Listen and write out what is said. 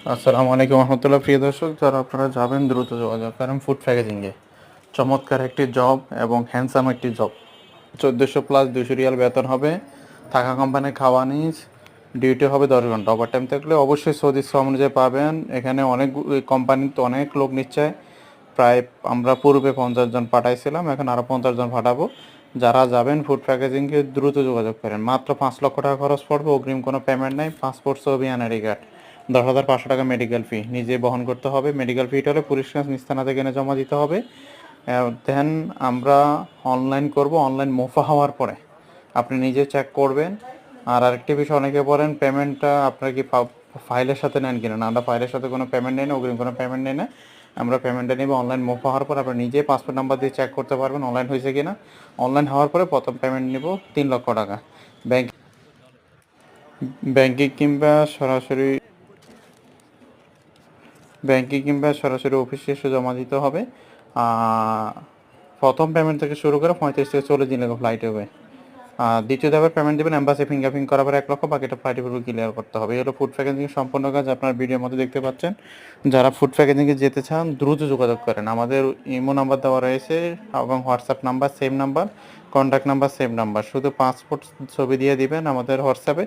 আসসালামু আলাইকুম রহমতুল্লাহ। প্রিয় দর্শক, যারা আপনারা যাবেন, দ্রুত যোগাযোগ করেন ফুড প্যাকেজিংয়ে চমৎকার একটি জব এবং হ্যান্ডসাম একটি জব চোদ্দোশো প্লাস দুশো রিয়াল বেতন হবে। থাকা কোম্পানির খাওয়া নিজ। ডিউটি হবে দশ ঘণ্টা। ওভার টাইম থাকলে অবশ্যই সৌদি শ্রম অনুযায়ী পাবেন। এখানে অনেক কোম্পানি তো অনেক লোক নিচ্ছে। প্রায় আমরা পূর্বে পঞ্চাশ জন পাঠাইছিলাম, এখন আরও পঞ্চাশ জন পাঠাবো। যারা যাবেন ফুড প্যাকেজিংকে দ্রুত যোগাযোগ করেন। মাত্র পাঁচ লক্ষ টাকা খরচ পড়বে। অগ্রিম কোনো পেমেন্ট নেই। পাসপোর্ট ছবি এনআরই কার্ড দশ হাজার পাঁচশো টাকা মেডিকেল ফি নিজে বহন করতে হবে। মেডিকেল ফিটা হলে পুলিশ নিস্তানা থেকে এনে জমা দিতে হবে। দেন আমরা অনলাইন করব। অনলাইন মোফা হওয়ার পরে আপনি নিজে চেক করবেন। আর আরেকটি বিষয়, অনেকে বলেন পেমেন্টটা আপনার কি ফাইলের সাথে নেন কিনা? না, আমরা ফাইলের সাথে কোনো পেমেন্ট নেই না, অগ্রিম কোনো পেমেন্ট নেই না। আমরা পেমেন্টটা নিব অনলাইন মোফা হওয়ার পর আপনি নিজে পাসপোর্ট নাম্বার দিয়ে চেক করতে পারবেন অনলাইন হয়েছে কিনা। অনলাইন হওয়ার পরে প্রথম পেমেন্ট নিব তিন লক্ষ টাকা। ব্যাংক ব্যাংকে কিংবা সরাসরি ব্যাংকে কিংবা সরাসরি অফিসে এসে জমা দিতে হবে। প্রথম পেমেন্ট থেকে শুরু করে পঁয়ত্রিশ থেকে চল্লিশ দিন লাগে ফ্লাইট হবে। দ্বিতীয় ধাপের পেমেন্ট দেবেন এম্বাসি ফিঙ্গারপ্রিন্ট করার পর এক লক্ষ বাকিটা উপর ক্লিয়ার করতে হবে। এগুলো ফুড প্যাকেজিং সম্পূর্ণ কাজ, আপনার ভিডিওর মধ্যে দেখতে পাচ্ছেন। যারা ফুড প্যাকেজিংয়ে যেতে চান, দ্রুত যোগাযোগ করেন। আমাদের ইমো নাম্বার দেওয়া রয়েছে এবং WhatsApp number same number contact number same number শুধু পাসপোর্ট ছবি দিয়ে দিবেন আমাদের হোয়াটসঅ্যাপে